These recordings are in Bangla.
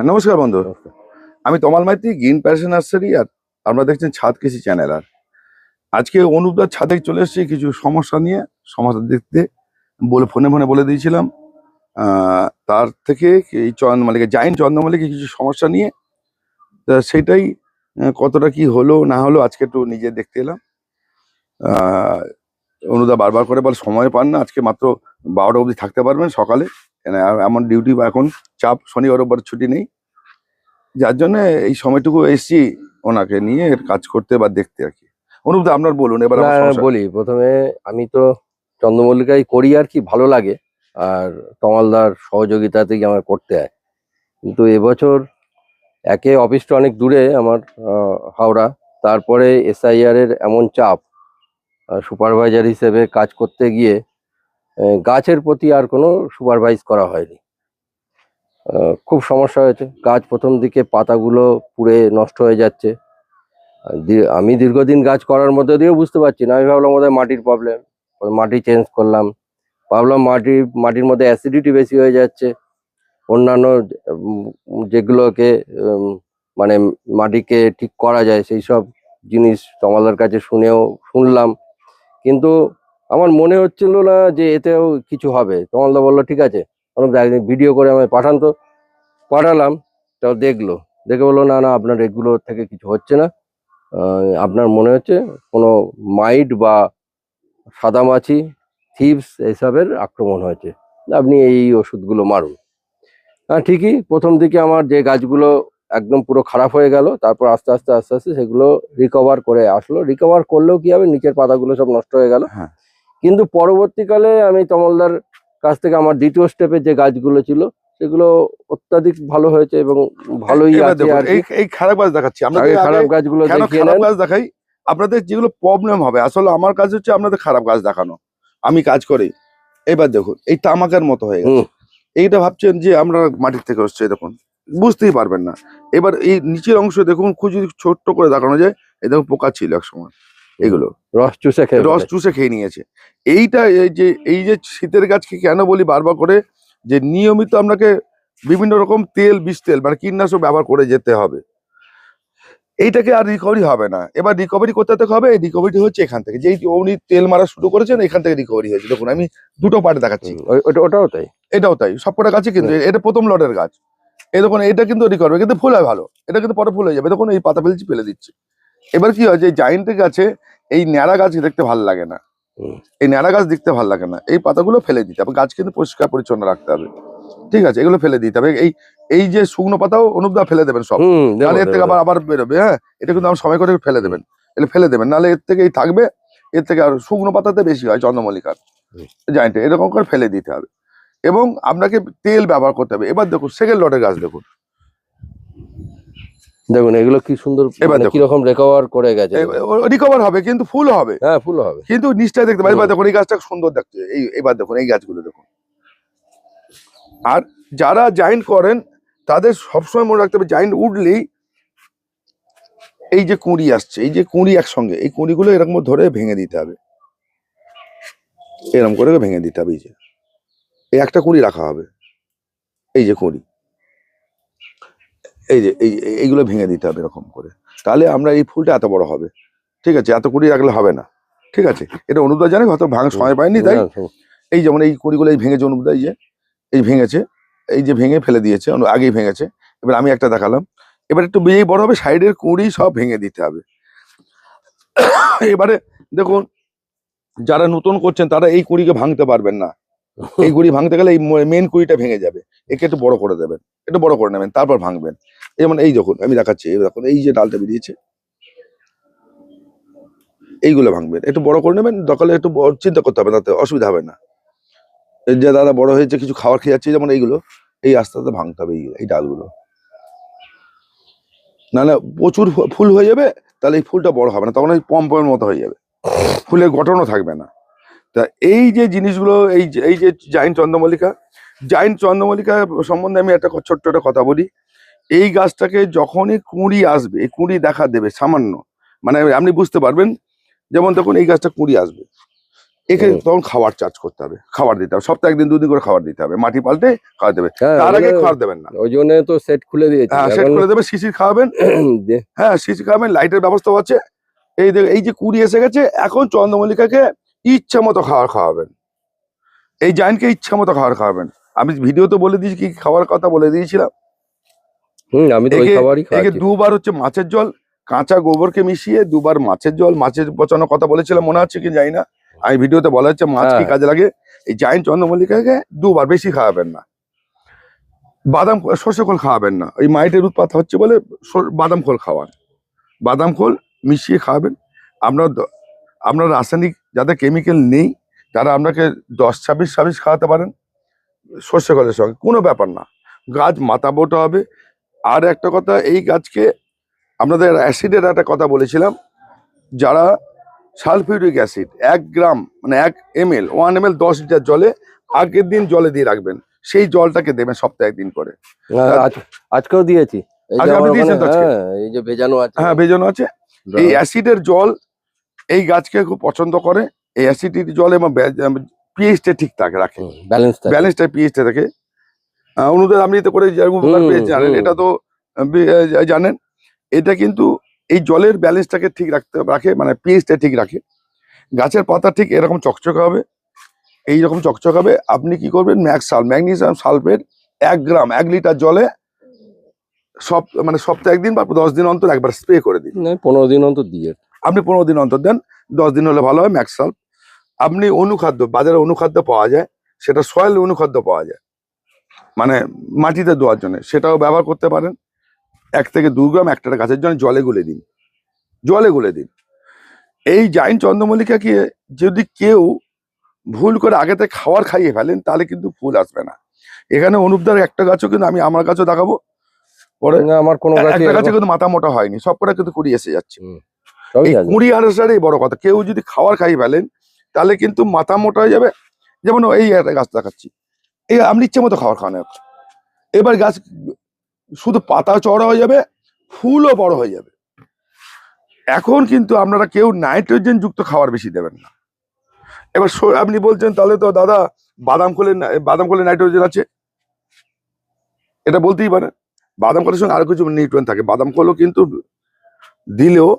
হ্যাঁ নমস্কার বন্ধু। আমি Tamal Maiti Green Passion Nursery আর আপনারা দেখছেন ছাদ কৃষি চ্যানেল। আর আজকে অনুপদার ছাদে চলে এসেছি কিছু সমস্যা নিয়ে সমস্যা দেখতে। বলে ফোনে ফোনে বলে দিয়েছিলাম। তার থেকে এই চন্দ্র মালিকের জাইন চন্দ্র চন্দ্রমালিকের কিছু সমস্যা নিয়ে। তা সেটাই কতটা কি হলো না হলো আজকে একটু নিজে দেখতে এলাম। অনুদা বারবার করে বলে সময় পান না আজকে মাত্র বারোটা অবধি থাকতে পারবেন সকালে। আর এমন ডিউটি বা এখন চাপ শনিবার রোববার ছুটি নেই। যার জন্য এই সময়টুকু এসছি ওনাকে নিয়ে কাজ করতে বা দেখতে আর কি। অনুপদা আপনার বলুন এবার বলি প্রথমে আমি তো চন্দ্রমল্লিকাই করি আর কি ভালো লাগে। আর তমালদার সহযোগিতাতেই আমার করতে হয়। কিন্তু এবছর একে অফিসটা অনেক দূরে আমার হাওড়া। তারপরে এসআইআর এর এমন চাপ সুপারভাইজার হিসেবে কাজ করতে গিয়ে গাছের প্রতি আর কোনো সুপারভাইজ করা হয়নি। খুব সমস্যা হয়েছে। গাছ প্রথম দিকে পাতাগুলো পুড়ে নষ্ট হয়ে যাচ্ছে। আমি দীর্ঘদিন গাছ করার মধ্যে দিয়েও বুঝতে পারছি না। আমি ভাবলাম ওদের মাটির প্রবলেম মাটি চেঞ্জ করলাম। ভাবলাম মাটি, মাটির মধ্যে অ্যাসিডিটি বেশি হয়ে যাচ্ছে। অন্যান্য যেগুলোকে মানে মাটিকে ঠিক করা যায়, সেই সব জিনিস তোমাদের কাছে শুনেও শুনলাম। কিন্তু আমার মনে হচ্ছিল না যে এতেও কিছু হবে। তোমালদা বলল, ঠিক আছে। একদিন ভিডিও করে আমায় পাঠান তো। পাঠালাম, তাও দেখল। দেখে বলল, না না, আপনার এগুলো থেকে কিছু হচ্ছে না। আপনার মনে হচ্ছে কোনো মাইট বা সাদামাছি থিপস এইসবের আক্রমণ হয়েছে। আপনি এই ওষুধগুলো মারুন। হ্যাঁ ঠিকই প্রথম দিকে আমার যে গাছগুলো একদম পুরো খারাপ হয়ে গেল, তারপর আস্তে আস্তে আস্তে আস্তে সেগুলো রিকভার করে আসলো। রিকভার করলেও কি হবে? নিচের পাতাগুলো সব নষ্ট হয়ে গেল। হ্যাঁ। কিন্তু পরবর্তীকালে আমি তমলদার কাছ থেকে আমার দ্বিতীয় স্টেপের যে গাছগুলো ছিল সেগুলো অত্যাধিক ভালো হয়েছে এবং ভালোই আছে আর এই খারাপ গাছ দেখাচ্ছি। আমরা খারাপ গাছগুলো কেন দেখিয়ে খারাপ গাছ দেখাই? আপনাদের যেগুলো প্রবলেম হবে আসলে আমার কাজ হচ্ছে আপনাদের খারাপ গাছ দেখানো। আমি কাজ করি। এবার দেখুন এই তামাকের মতো হয়ে গেছে। এইটা ভাবছেন যে আমরা মাটির থেকে হচ্ছে দেখুন। বুঝতেই পারবেন না। এবার এই নিচের অংশ দেখুন খুব যদি ছোট্ট করে দেখানো যায় এই দেখুন পোকা ছিল এক সময় এগুলো রস চুষে খেয়ে রস চুষে খেয়ে নিয়েছে। এইটা এই যে এই যে শীতের গাছকে কেন বলি বারবার করে যে নিয়মিত আপনাকে বিভিন্ন রকম তেল বিষ তেল মানে কীটনাশক ব্যবহার করে যেতে হবে। এইটাকে আর রিকভারি হবে না। এবার রিকভারি করতে থেকে হবে এই রিকভারি হচ্ছে এখান থেকে। যেই উনি তেল মারা শুরু করেছেন এখান থেকে রিকভারি হয়েছে। দেখুন আমি দুটো পার্ট দেখাচ্ছি। ওটাও তাই। এটাও তাই। সবকটা গাছে কিন্তু এটা প্রথম লটের গাছ। এই দেখুন এটা কিন্তু রিকভারি কিন্তু ফুল হয় ভালো। এটা কিন্তু পরে ফুল হয়ে যাবে। দেখুন এই পাতা ফেলছি ফেলে দিচ্ছি। এবার কি হয় যে জাইন্টের গাছে এই ন্যাড়া গাছ দেখতে ভালো লাগে না। এই ন্যাড়া গাছ দেখতে ভালো লাগে না। এই পাতাগুলো ফেলে দিতে হবে। গাছ কিন্তু পরিষ্কার পরিচ্ছন্ন রাখতে হবে। ঠিক আছে? এগুলো ফেলে দিতে হবে। এই এই যে শুকনো পাতাও অনুপদা ফেলে দেবেন সব। নাহলে এর থেকে আবার আবার বেরোবে হ্যাঁ? এটা কিন্তু আমার সময় করে ফেলে দেবেন। এগুলো ফেলে দেবেন। নাহলে এর থেকে এই থাকবে এর থেকে আর শুকনো পাতাতে বেশি হয় চন্দ্রমল্লিকার। হুম। এরকম করে ফেলে দিতে হবে। এবং আপনাকে তেল ব্যবহার করতে হবে। এবার দেখুন সেকেন্ড লটের গাছ দেখুন। দেখুন এগুলো কি সুন্দর মানে দেখুন। রিকভার করে গেছে? রিকভার হবে কিন্তু ফুল হবে। হ্যাঁ ফুল হবে। কিন্তু নিচটায় দেখতে এবার দেখুন এই গাছটা সুন্দর দেখতে। এই এবার দেখুন এই গাছগুলো দেখুন। আর যারা জাইন্ট করেন তাদের সবসময় মনে রাখতে হবে জাইন্ট উঠলেই এই যে কুঁড়ি আসছে এই যে কুঁড়ি একসঙ্গে এই কুঁড়িগুলো এরকম ধরে ভেঙে দিতে হবে। এরকম করে ভেঙে দিতে হবে এই যে। এই একটা কুঁড়ি রাখা হবে এই যে কুঁড়ি। এই যে এই এই- এইগুলো ভেঙে দিতে হবে এরকম করে। তাহলে আমরা এই ফুলটা এত বড় হবে। ঠিক আছে এত কুড়ি রাখলে হবে না। ঠিক আছে এটা অনুদা জানে হয়তো ভাঙা সময় পায়নি তাই এই যেমন এই কুড়িগুলো এই ভেঙেছে অনুদা এই যে এই ভেঙেছে এই যে ভেঙে ফেলে দিয়েছে আগেই ভেঙেছে। এবার আমি একটা দেখালাম। এবার একটু বেশি বড় হবে সাইডের কুড়ি সব ভেঙে দিতে হবে। এবারে দেখুন যারা নতুন করছেন তারা এই কুড়িকে ভাঙতে পারবেন না। এই কুড়ি ভাঙতে গেলে এই মেন কুড়িটা ভেঙে যাবে। একে একটু বড় করে দেবেন। একটু বড় করে নেবেন তারপর ভাঙবেন। যেমন এই দেখুন, আমি দেখাচ্ছি, এই দেখুন, এই যে ডালটা বেরিয়েছে, এইগুলো ভাঙবেন। একটু বড় করে নেবেন, দরকারে একটু চিন্তা করতে হবে তাতে অসুবিধা হবে না। এই যে দাদা বড় হয়েছে, কিছু খাবার খেয়ে যাচ্ছে, যেমন এইগুলো, এই আস্তে আস্তে ভাঙতে হবে এই- এই ডালগুলো। না না প্রচুর ফুল হয়ে যাবে, তাহলে এই ফুলটা বড় হবে না, তখন ওই পম্পের মতো হয়ে যাবে। ফুলের গঠনও থাকবে না। তা এই যে জিনিসগুলো, এই এই যে জাইন্ট চন্দ্রমল্লিকা জাইন্ট চন্দ্রমল্লিকা সম্বন্ধে আমি একটা ছোট্ট একটা কথা বলি। এই গাছটাকে যখনই কুঁড়ি আসবে এই কুঁড়ি দেখা দেবে সামান্য। মানে আপনি বুঝতে পারবেন? যেমন তখন এই গাছটা কুঁড়ি আসবে। একে তখন খাবার চার্জ করতে হবে। খাবার দিতে হবে। সপ্তাহে একদিন দুদিন করে খাবার দিতে হবে। মাটি পাল্টে খাওয়া দেবে হ্যাঁ তার আগে খাবার দেবেন না। ওই জন্য তো সেট খুলে দিয়েছি। হ্যাঁ সেট করে দেবে শিশির খাওয়াবেন। হ্যাঁ শিশির খাওয়াবেন লাইটের ব্যবস্থা আছে। এই যে এই যে কুড়ি এসে গেছে এখন চন্দ্রমল্লিকাকে ইচ্ছা মতো খাবার খাওয়াবেন। এই জায়েন্টকে ইচ্ছা মতো খাবার খাওয়াবেন। আমি ভিডিওতে বলে দিয়েছি কি খাওয়ার কথা বলে দিয়েছিলাম। হুম আমি তো ওই খাবারই একে দুবার হচ্ছে মাছের জল কাঁচা গোবরকে মিশিয়ে দুবার মাছের জল মাছের পচানোর কথা বলেছিলাম মনে হচ্ছে কি জানি না? আমি ভিডিওতে বলা হচ্ছে মাছ কি হ্যাঁ। কাজে লাগে? এই জায়েন্ট চন্দ্রমল্লিকাকে দুবার বেশি খাওয়াবেন না। বাদাম সর্ষে খোল খাওয়াবেন না। ওই মাইটের উৎপাত হচ্ছে বলে বাদাম খোল খাওয়ান। বাদাম খোল মিশিয়ে খাওয়াবেন। আমরা আমরা রাসায়নিক যাদের কেমিক্যাল নেই তারা আপনাকে দশ ছাব্বিশ ছাব্বিশ খাওয়াতে পারেন সর্ষে খোলের সঙ্গে। কোনো ব্যাপার না। গাছ মাথা বোটা হবে আর একটা কথা এই গাছকে আপনাদের অ্যাসিডের একটা কথা বলেছিলাম যারা সালফিউরিক অ্যাসিড এক গ্রাম মানে এক M L one M L দশ লিটার জলে আগের দিন জলে দিয়ে রাখবেন সেই জলটাকে দেবেন সপ্তাহে একদিন করে। হ্যাঁ, আজকেও দিয়েছি। এই যে আজকে? হ্যাঁ এই যে ভেজানো আছে। হ্যাঁ ভেজানো আছে। এই অ্যাসিডের জল এই গাছকে খুব পছন্দ করে এই অ্যাসিডিটি জল এবং পিএইচটা ঠিক থাকে রাখে। ব্যালেন্স ব্যালেন্সটা পিএইচটা থাকে। অনুদান আপনি তো করে যেরকম উপকার পেয়েছেন জানেন এটা তো জানেন এটা কিন্তু এই জলের ব্যালেন্সটাকে ঠিক রাখতে রাখে মানে পিএইচটা ঠিক রাখে। গাছের পাতা ঠিক এরকম চকচকে হবে এই রকম চকচক হবে আপনি কি করবেন ম্যাক্সাল ম্যাগনেসিয়াম সালফেট এক গ্রাম এক লিটার জলে সব মানে সপ্তাহে একদিন বা দশ দিন অন্তর একবার স্প্রে করে দিন। পনেরো দিন অন্তর দিয়ে আপনি পনেরো দিন অন্তর দেন দশ দিন হলে ভালো হয় ম্যাক্সাল আপনি অনুখাদ্য বাজারে অনুখাদ্য পাওয়া যায় সেটা সয়েল অনুখাদ্য পাওয়া যায়। মানে মাটিতে দেওয়ার জন্য। সেটাও ব্যবহার করতে পারেন। এক থেকে দু গ্রাম একটা গাছের জন্য জলে গুলে দিন। জলে গুলে দিন। এই জাইন চন্দ্রমল্লিকাকে যদি কেউ ভুল করে আগে থেকে খাওয়ার খাইয়ে ফেলেন তাহলে কিন্তু ফুল আসবে না। এখানে অনুপদার একটা গাছও কিন্তু আমি আমার গাছও দেখাবো। পরে আমার কোনো গাছে একটা গাছে কিন্তু মাথা মোটা হয়নি। সবকটা কিন্তু কুড়ি এসে যাচ্ছে। এই। কুড়ি আড়াইশারই বড় কথা। কেউ যদি খাওয়ার খাইয়ে ফেলেন তাহলে কিন্তু মাথা মোটা হয়ে যাবে। যেমন এই একটা গাছ দেখাচ্ছি। এই আপনি ইচ্ছে মতো খাবার খাওয়ানো এবার গাছ শুধু পাতা চড়া হয়ে যাবে, ফুলও বড় হয়ে যাবে। এখন কিন্তু আপনারা কেউ নাইট্রোজেন যুক্ত খাবার বেশি দেবেন না। এবার আপনি বলছেন, তাহলে তো দাদা বাদাম খোলে বাদাম খোলে নাইট্রোজেন আছে? এটা বলতেই পারেন। বাদাম খোলের সঙ্গে আরও কিছু নিউট্রিয়েন্ট থাকে। বাদাম খোলও কিন্তু দিলেও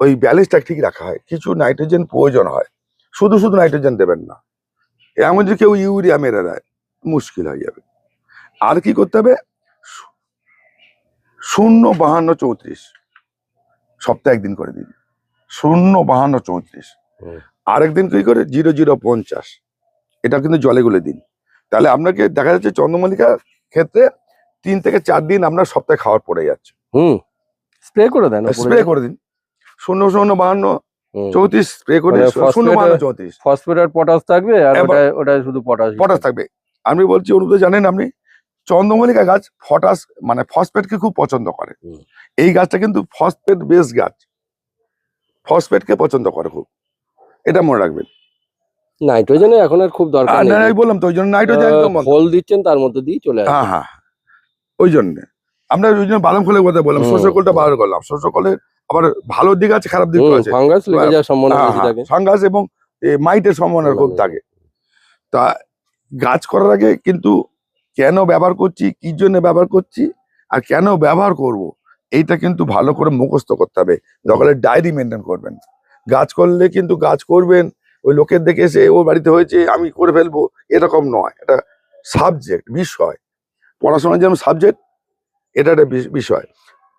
ওই ব্যালেন্সটা ঠিক রাখা হয়। কিছু নাইট্রোজেন প্রয়োজন হয়। শুধু শুধু নাইট্রোজেন দেবেন না। এমন যে কেউ ইউরিয়া মেরে দেয়। মুশকিল হয়ে যাবে। আর কি করতে হবে? শূন্য বাহান্ন চৌত্রিশ। সপ্তাহে একদিন করে দিন। শূন্য বাহান্ন চৌত্রিশ। আরেকদিন কি করে? জিরো জিরো পঞ্চাশ। এটা কিন্তু জলে গুলে দিন। তাহলে আপনাকে দেখা যাচ্ছে চন্দ্রমল্লিকার ক্ষেত্রে তিন থেকে চার দিন আপনার সপ্তাহে খাওয়ার পড়ে যাচ্ছে। হুম। স্প্রে করে দেন স্প্রে করে দিন। শূন্য শূন্য বাহান্ন চৌত্রিশ স্প্রে করে মানে শূন্য বাহান্ন চৌত্রিশ। ফসফেট আর পটাশ থাকবে আর ওটা ওটা শুধু পটাশ পটাশ থাকবে। আমি বলছি অনুপ জানেন আপনি? চন্দ্রমল্লিকা গাছ ফটাস মানে ফসফেটকে খুব পছন্দ করে। এই গাছটা কিন্তু ফসফেট বেস গাছ। ফসফেটকে পছন্দ করে খুব। এটা মনে রাখবেন। নাইট্রোজেনে এখন আর খুব দরকার না, আমি বললাম তো ওই জন্য নাইট্রোজেন একদম ফল দিচ্ছেন তার মধ্যে দিয়ে চলে আসে হ্যাঁ হ্যাঁ ওই জন্য। আমরা ওই জন্য বাদাম খোলের কথা বললাম হুম, শস্য কোলটা বার করলাম। শস্য কোলের আবার ভালো দিক আছে খারাপ দিক আছে। ফাঙ্গাস লেগে যাওয়ার সম্ভাবনা হ্যাঁ, হ্যাঁ, থাকে। ফাঙ্গাস এবং মাইটের সম্ভাবনা খুব থাকে। তা গাছ করার আগে কিন্তু কেন ব্যবহার করছি, কি জন্য ব্যবহার করছি আর কেন ব্যবহার করব, এইটা কিন্তু ভালো করে মুখস্থ করতে হবে। দরকারে ডায়েরি মেনটেন করবেন। গাছ করলে কিন্তু গাছ করবেন, ওই লোকের দেখে এসে, ও বাড়িতে হয়েছে, আমি করে ফেলব। এরকম নয়, এটা সাবজেক্ট বিষয়। পড়াশোনা যেমন সাবজেক্ট এটা একটা বিষয়।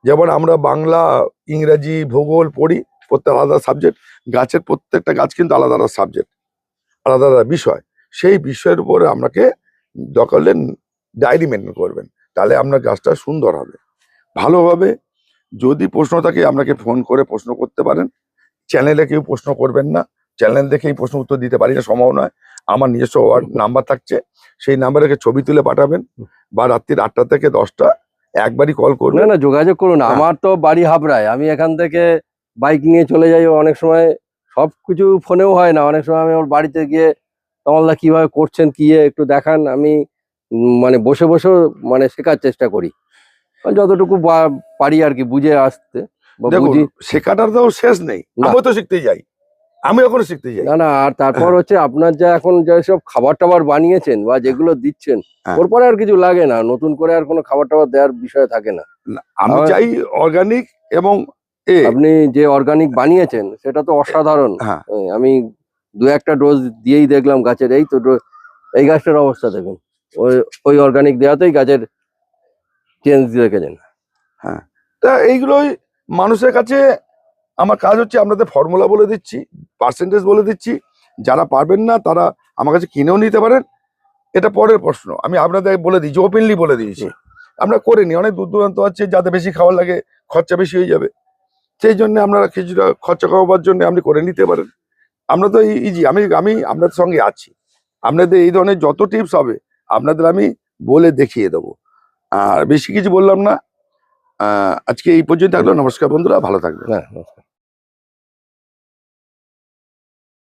যেমন আমরা বাংলা, ইংরাজি ভূগোল পড়ি প্রত্যেক আলাদা সাবজেক্ট গাছের প্রত্যেকটা গাছ কিন্তু আলাদা আলাদা সাবজেক্ট আলাদা আলাদা বিষয়। সেই বিষয়ের উপরে আপনাকে দরকার হলে ডায়েরি মেনটেন করবেন। তাহলে আপনার গাছটা সুন্দর হবে। ভালো হবে যদি প্রশ্ন থাকে আপনাকে ফোন করে প্রশ্ন করতে পারেন। চ্যানেলে কেউ প্রশ্ন করবেন না। চ্যানেল দেখেই প্রশ্ন উত্তর দিতে পারি না সম্ভব নয়। আমার নিজস্ব নাম্বার থাকছে। সেই নাম্বারে ছবি তুলে পাঠাবেন বা রাত্রির আটটা থেকে দশটা একবারই কল না করবেন। না যোগাযোগ করুন। হ্যাঁ। আমার তো বাড়ি হাবড়ায়। আমি এখান থেকে বাইক নিয়ে চলে যাই। অনেক সময় সব কিছু ফোনেও হয় না। অনেক সময় আমি ওর বাড়িতে গিয়ে তমালদা কীভাবে করছেন কি একটু দেখান আমি মানে বসে বসেও মানে শেখার চেষ্টা করি। যতটুকু পারি আর কি বুঝে আসতে শেখাটার তো শেষ নেই। না। আমিও তো শিখতে যাই। আমি এখনও শিখতে চাই না না আর তারপর হচ্ছে আপনার যা এখন যেসব খাবার টাবার বানিয়েছেন বা যেগুলো দিচ্ছেন হ্যাঁ। ওর পরে আর কিছু লাগে না। নতুন করে আর কোনো খাবার টাবার দেওয়ার বিষয় থাকে না। আমি চাই অর্গানিক এবং এ আপনি যে অর্গানিক বানিয়েছেন সেটা তো অসাধারণ। হ্যাঁ। আমি দু একটা ডোজ দিয়েই দেখলাম গাছের এই তো এই গাছটার অবস্থা দেখুন। ওই ওই অর্গানিক দেওয়াতেই গাছের চেঞ্জ রেখেছেন। তা এইগুলোই মানুষের কাছে আমার কাজ হচ্ছে আপনাদের ফর্মুলা বলে দিচ্ছি পার্সেন্টেজ বলে দিচ্ছি। যারা পারবেন না তারা আমার কাছে কিনেও নিতে পারেন। এটা পরের প্রশ্ন আমি আপনাদের বলে দিয়েছি ওপেনলি বলে দিয়েছি। আমরা করে নিই অনেক দূর দূরান্ত আছে যাতে বেশি খাওয়ার লাগে খরচা বেশি হয়ে যাবে। সেই জন্য আপনারা কিছুটা খরচা কমাবার জন্য আপনি করে নিতে পারেন। আমরা তো ইজি আমি আমি আপনাদের সঙ্গে আছি। আপনাদের এই ধরনের যত টিপস হবে, আপনাদের আমি বলে দেখিয়ে দেব। আর বেশি কিছু বললাম না। আজকে এই পর্যন্ত থাকল নমস্কার বন্ধুরা, ভালো থাকবে হ্যাঁ নমস্কার।